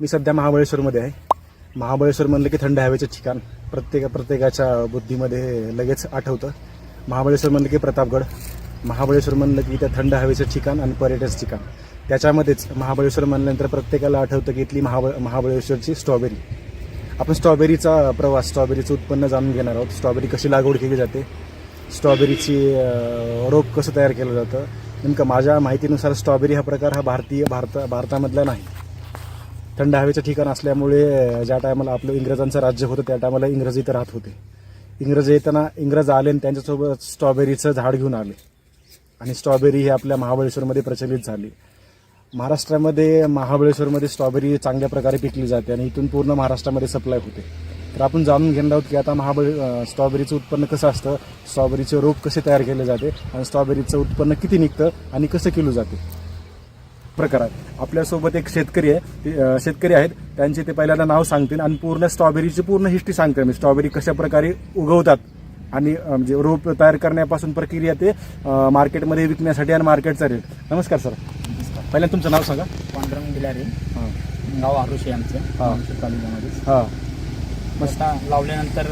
मी सध्या महाबळेश्वरमध्ये आहे. महाबळेश्वर म्हणलं की थंड हवेचं ठिकाण. प्रत्येक प्रत्येकाच्या बुद्धीमध्ये लगेच आठवतं. महाबळेश्वर म्हणलं की प्रतापगड. महाबळेश्वर म्हणलं की इथं थंड हवेचं ठिकाण आणि पर्यटन ठिकाण. त्याच्यामध्येच महाबळेश्वर म्हणल्यानंतर प्रत्येकाला आठवतं की इथली महाबळ महाबळेश्वरची स्ट्रॉबेरी. आपण स्ट्रॉबेरीचा प्रवास स्ट्रॉबेरीचं उत्पन्न जाणून घेणार आहोत. स्ट्रॉबेरी कशी लागवड केली जाते? स्ट्रॉबेरीची रोप कसं तयार केलं जातं? नेमकं माझ्या माहितीनुसार स्ट्रॉबेरी हा प्रकार हा भारतीय भारता भारतामधला नाही. थंड हवेचं ठिकाण असल्यामुळे ज्या टायमाला आपलं इंग्रजांचं राज्य होतं त्या टायमाला इंग्रज इथं राहत होते. इंग्रज येताना इंग्रज आले आणि त्यांच्यासोबत स्ट्रॉबेरीचं झाड घेऊन आले. आणि स्ट्रॉबेरी ही आपल्या महाबळेश्वरमध्ये प्रचलित झाली. महाराष्ट्रामध्ये महाबळेश्वरमध्ये स्ट्रॉबेरी चांगल्या प्रकारे पिकली जाते आणि इथून पूर्ण महाराष्ट्रामध्ये सप्लाय होते. तर आपण जाणून घेणार आहोत की आता महाबळे स्ट्रॉबेरीचं उत्पन्न कसं असतं स्ट्रॉबेरीचे रोप कसे तयार केले जाते आणि स्ट्रॉबेरीचं उत्पन्न किती निघतं आणि कसं केलं जाते. प्रकार आहे आपल्यासोबत एक शेतकरी आहे शेतकरी आहेत. त्यांचे ते पहिल्यांदा नाव सांगतील आणि पूर्ण स्ट्रॉबेरीची पूर्ण हिस्ट्री सांगते मी स्ट्रॉबेरी कशा प्रकारे उगवतात आणि म्हणजे रोप तयार करण्यापासून प्रक्रिया ते मार्केटमध्ये विकण्यासाठी आणि मार्केटचा रेट नमस्कार सर. पहिल्यांदा तुमचं नाव सांगा. पांडुरंग बिलारी. हां. गाव आरुषी आमचं. हा. तालुक्यामध्ये हां. मस्त. लावल्यानंतर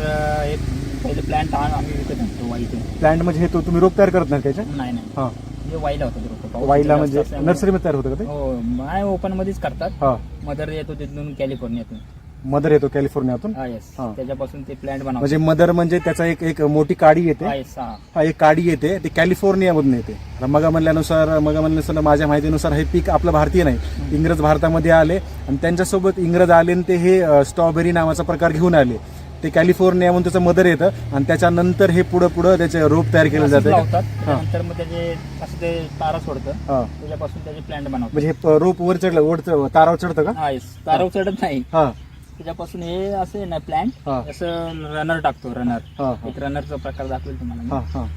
एक पहिले प्लॅन्ट आम्ही विकत आणतो वाईतून प्लॅन्ट म्हणजे हे तो तुम्ही रोप तयार करत नाही त्याच्या नाही नाही. हां. म्हणजे वाईला होतं ते रोपं. वाईला जास्त म्हणजे असल्यामुळे- नर्सरीमध्ये तयार होतं का ते? हो नाही ओपन मध्येच करतात. हां. मदर येतो तिथून कॅलिफोर्नियातून. मदर येतो कॅलिफोर्नियातून? हा येस हा. त्याच्यापासून ते प्लॅन्ट बनवतो म्हणजे मदर म्हणजे त्याचा एक एक मोठी काडी येते. हा येस हा. हा एक काडी येते ती कॅलिफोर्नियामधून येते. आता मगा म्हणल्यानुसार मगा म्हणल्यानुसार माझ्या माहितीनुसार हे पीक आपलं भारतीय नाही. इंग्रज भारतामध्ये आले आणि त्यांच्यासोबत इंग्रज आले आणि ते हे अ, स्ट्रॉबेरी नावाचा प्रकार घेऊन आले. ते कॅलिफोर्नियामधून त्याचं मदर येतं आणि त्याच्यानंतर हे पुढं पुढं त्याचे रोप तयार केलं जातं. त्यानंतर मग त्याचे असं ते तारा सोडतं. त्याच्यापासून त्याचे प्लॅन्ट बनवतात. म्हणजे हे रोप वर चढलं वर तारावर चढतं का? हा येस तारा चढत नाही. हा. त्याच्यापासून हे असे ना प्लॅन्ट. असं रनर टाकतो रनर एक रनरचा प्रकार दाखवेल तुम्हाला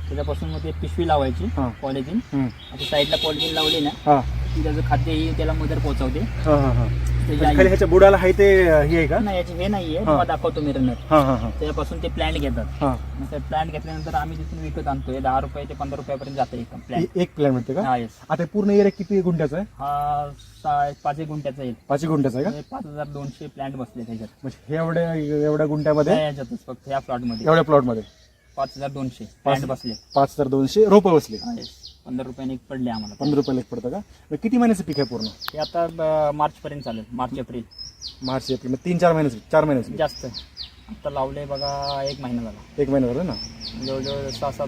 त्याच्यापासून मग ते पिशवी लावायची. पॉलिथिन साईडला पॉलिथिन लावली ना हा. त्याचं खाद्य ही त्याला मदर पोहोचवते. त्याच्या म्हणजे खाली ह्याच्या बुडाला आहे ते हे आहे का? नाही याचे हे नाहीये. तुम्हाला दाखवतो मी रनर. हा हा हा. त्याच्यापासून ते प्लॅन्ट घेतात. हा. मग ते प्लॅन्ट घेतल्यानंतर आम्ही तिथून विकत आणतो हे दहा रुपये ते पंधरा रुपयापर्यंत जातं एक प्लॅन्ट ए- एक प्लॅन मिळते का? हा येस आता पूर्ण एरिया किती गुंठ्याचा आहे? हा पाच एक गुंठ्याचा येईल पाच गुंठ्याचा आहे का? म्हणजे पाच हजार दोनशे प्लॅन्ट बसले त्याच्यात. म्हणजे हे एवढ्या एवढ्या गुंठ्यामध्ये? त्या याच्यातच फक्त या प्लॉटमध्ये. एवढ्या प्लॉटमध्ये पाच हजार दोनशे प्लॅन्ट बसले. पाच हजार दोनशे रोपं बसले. हा येस पंधरा रुपयाने एक पडले आम्हाला. पंधरा रुपयाला एक पडतं का? मग किती महिन्याचं पीक आहे पूर्ण? ते आता मार्च पर्यंत चालेल. March April. March April. मग तीन चार महिन्याचं चार महिन्याचं जास्त. आता लावले बघा एक महिना झाला. एक महिना झाला ना? जवळजवळ सहा सात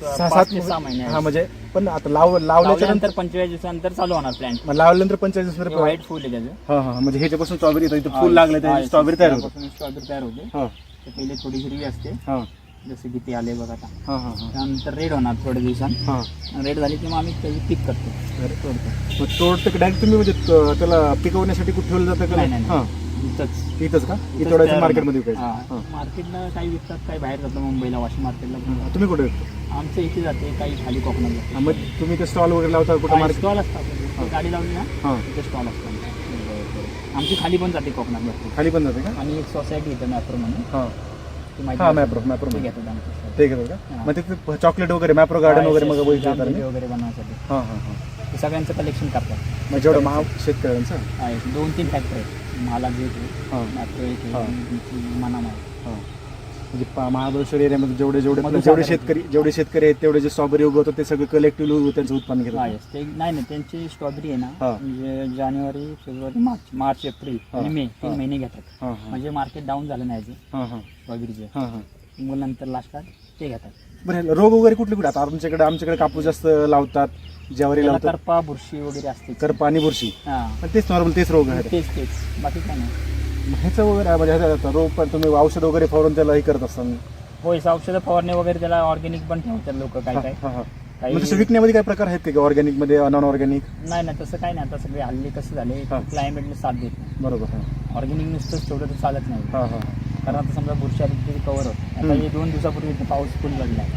सहा सहा- सात पाच ते सहा महिने हा आहेत. म्हणजे पण आता लाव लावल्याच्या नंतर लावल्यानंतर पंचेचाळीस दिवसानंतर चालू होणार प्लॅन्ट मग लावल्यानंतर पंचेचाळीस दिवस व्हाईट फुल आहे त्याचं. हा हा म्हणजे ह्याच्यापासून स्ट्रॉबेरी येतो इथं फुल लागलं त्याची स्ट्रॉबेरी तयार होते. स्ट्रॉबेरी तयार होते. हा. ते पहिले थोडी हिरवी असते. हा. जसं की ते आले बघा आता. हा हा हा. त्यानंतर रेड होणार थोड्या दिवसांत. हा. रेड झाली की मग आम्ही त्याची पिक करतो. तोडतो मग तोडतं डायरेक्ट तुम्ही म्हणजे त- त्याला पिकवण्यासाठी कुठे ठेवलं जातं का? नाही, नाही, हा. इथंच. का? इथं मार्केटमध्ये. विकायचं हा. मार्केटला काही विकतात काही बाहेर जातं मुंबईला वाशिम मार्केटला. तुम्ही कुठे विकता? आमचं इथे जाते काही खाली कोकणात हा, मग तुम्ही ते स्टॉल वगैरे लावता कुठं मार्केट स्टॉल असतात. गाडी लावली ना हा. तिथे स्टॉल असतो आमचा. आमची खाली पण जाते कोकणात भरपूर. खाली पण जाते का? आणि एक सोसायटी इथं मॅप्रो म्हणून. हा. ती माहिती हा. मॅप्रो मॅप्रो ते घेतात आमच्या ते घेतात का. मग तिथे चॉकलेट वगैरे मॅप्रो गार्डन वगैरे मग बघितलं मी. वगैरे बनवण्यासाठी हा हा हा ते सगळ्यांचं कलेक्शन करतात मग जेवढं महा शेतकऱ्यांचं हा, एक दोन तीन फॅक्टरी आहेत हा. आहे मॅप्रो एक हा. आहे मनामा आहे हा म्हणजे पा- महाबळेश्वर एरियामध्ये जेवढे जेवढे जेवढे शेतकरी जेवढे शेतकरी आहेत तेवढे जे स्ट्रॉबेरी उगवतात ते सगळे कलेक्टिव्ह त्यांचं उत्पन्न हा घेतात येस ते नाही नाही त्यांची स्ट्रॉबेरी आहे ना हा. म्हणजे जानेवारी फेब्रुवारी मार्च मार्च एप्रिल हा. आणि मे हा. तीन महिने घेतात. हा हा. म्हणजे मार्केट डाऊन झालं नाही हा हा. स्ट्रॉबेरीचे हा हा. मग नंतर लास्टात ते घेतात. बरं रोग वगैरे कुठले कुठे? आता आमच्याकडे आमच्याकडे कापूस जास्त लावतात ज्वारी त्याला लावतात. करपा बुरशी वगैरे असते. कर पाणी बुरशी. हा. पण तेच नॉर्मल तेच रोग आहेत. तेच तेच. बाकी काय नाही. ह्याचं वगैरे म्हणजे ह्याचं रोग पण तुम्ही औषध वगैरे फवारून त्याला हे करत असताना होय औषधं फवारणी वगैरे त्याला ऑर्गॅनिक पण ठेवतात लोक काय काय हा, हा. काही विकण्यामध्ये काय प्रकार आहेत का ऑर्गॅनिकमध्ये नॉन ऑर्गॅनिक नाही नाही तसं काय नाही. आता सगळे हल्ली कसं झाले हा. क्लायमेटने साथ देत नाही. बरोबर हा. ऑर्गॅनिक नुसतंच ठेवलं तर चालत नाही. हा हा. कारण आता समजा बुरशी आली तरी कवर होत आता हम्म. हे दोन दिवसापूर्वी इथं पाऊस फुल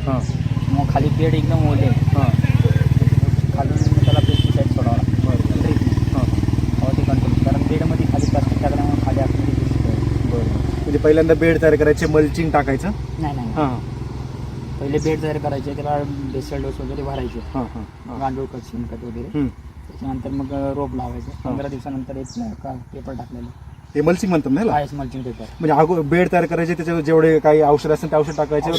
हा. मग खाली बेड एकदम ओले. हा. खालून त्याला पेस्टिसाईड सोडावं लागतं बरं Treatment. हा हवा ते कंट्रोल कारण बेडमध्ये खाली प्लास्टिक टाकल्यामुळे खाली आतमध्ये pesticide. बरं म्हणजे पहिल्यांदा बेड तयार करायचे मल्चिंग टाकायचं. नाही नाही हा. पहिले बेड तयार करायचे त्याला बेसल डोस वगैरे भरायचे. हा हा हा. गांडूळ खत शेणखत वगैरे. त्याच्यानंतर मग रोप लावायचं. पंधरा दिवसानंतर एक पेपर टाकलेलं. हे मल्चिंग म्हणतात ना ह्याला? मल्चिंग पेपर म्हणजे अगोदर बेड तयार करायचे त्याच्यावर जेवढे काही औषध असतील ते औषध टाकायचे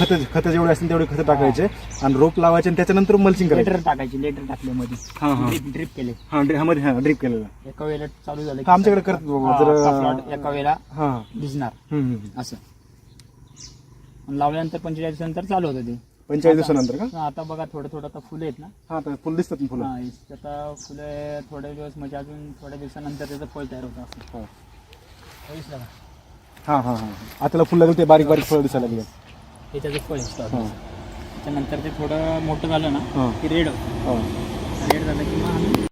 खत. खत जेवढे असतील तेवढे खत टाकायचे आणि रोप लावायचे आणि त्याच्यानंतर मल्चिंग करायचं. लेटर टाकायचे लेटर टाकले मध्ये हा. ड्रिप ड्रिप केले. हा ड्रि- हा मध्ये हा ड्रीप केलेलं. एका वेळेला चालू झालं हा, आमच्याकडे करतात बाबा, हा, जर- एका वेळेला हा. भिजणार. हम्म, हम्म. असं. आणि लावल्यानंतर पंचेचाळीस दिवसानंतर चालू होतं ते. पंचेचाळीस दिवसानंतर का? हा, आता बघा थोडं थोडं आता फुलं आहेत ना. हा आता फुल दिसतात ना फुलं. हा इस- आता फुलं थोडे दिवस म्हणजे अजून थोड्या दिवसानंतर त्याचं फळ तयार होतं असं. हा. दिसलं का? हा हा हा. आता फुल लागेल ते बारीक बारीक फळ दिसायला लागले. हे त्याचं फळ. हा. त्याच्यानंतर ते थोडं मोठं झालं ना हा. की रेड. होतं हा. रेड झालं की मग आम्ही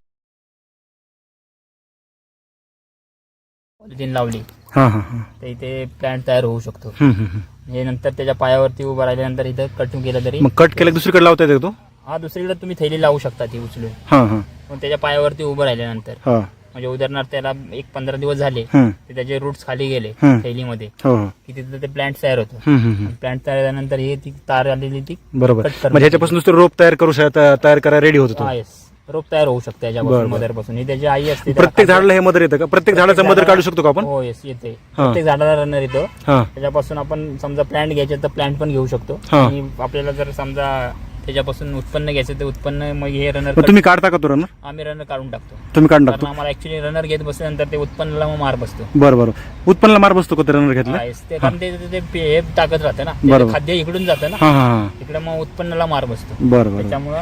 पॉलिथिन लावली. हा हा हा. तर इथे प्लॅन्ट तयार होऊ शकतो. हम्म, हम्म, हम्म. हे नंतर त्याच्या पायावरती उभं राहिल्यानंतर इथं कटिंग केलं तरी मग कट केलं की दुसरीकडे लावता येते तो? हा दुसरीकडे तुम्ही थैली लावू शकता ती उचलून. हा हा. मग त्याच्या पायावरती उभं राहिल्यानंतर. हा. म्हणजे उदाहरणार्थ त्याला एक पंधरा दिवस झाले हम्म, ते त्याचे रूट्स खाली गेले हम्म. थैलीमध्ये. हो हो. की तिथं ते प्लॅन्ट तयार होतो. हम्म, हम्म, हम्म. प्लॅन्ट तयार झाल्यानंतर हे ती तार आलेली ती बरोबर. करून म्हणजे ह्याच्यापासून दुसरं रोप तयार करू शक तयार करायला रेडी होतो तो. हा येस रोप तयार होऊ शकते याच्यापासून बरं. मदरपासून. ही त्याची आई असते त्याला प्रत्येक झाडाला हे मदर येतं का? प्रत्येक झाडाचं मदर काढू शकतो का आपण? हो येस येते. प्रत्येक झाडाला रनर येतो. हा. त्याच्यापासून आपण समजा प्लॅन्ट घ्यायचे तर प्लॅन्ट पण घेऊ शकतो. हा. आणि आपल्याला जर समजा त्याच्यापासून उत्पन्न घ्यायचं तर उत्पन्न मग हे रनर मग तुम्ही काढता का तो रनर? आम्ही रनर काढून टाकतो. तुम्ही काढून कारण टाकतो? आम्हाला ऍक्च्युली रनर घेत बसल्यानंतर ते उत्पन्नाला मग मार बसतो. बरं बरं. उत्पन्नाला मार बसतो का ते रनर घेतला हा. ते कारण ते ते- ते पे- हे टाकत राहतं ना. बरोबर. खाद्य इकडून जातं ना. हा हा हा. इकडे मग उत्पन्नाला मार बसतो. बरं बरं. त्याच्यामुळं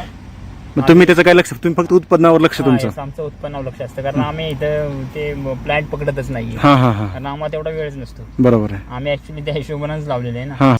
मग तुम्ही त्याचं काय लक्ष तुम्ही फक्त उत्पन्नावर लक्ष तुमचं. आमचं उत्पन्नावर लक्ष असतं. कारण आम्ही इथं ते प्लॅन्ट पकडतच नाहीये. हा हा हा. कारण आम्हाला तेवढा वेळच नसतो. बरोबर आहे. आम्ही ऍक्च्युली त्या हिशोबानेच लावलेले आहे ना. हा.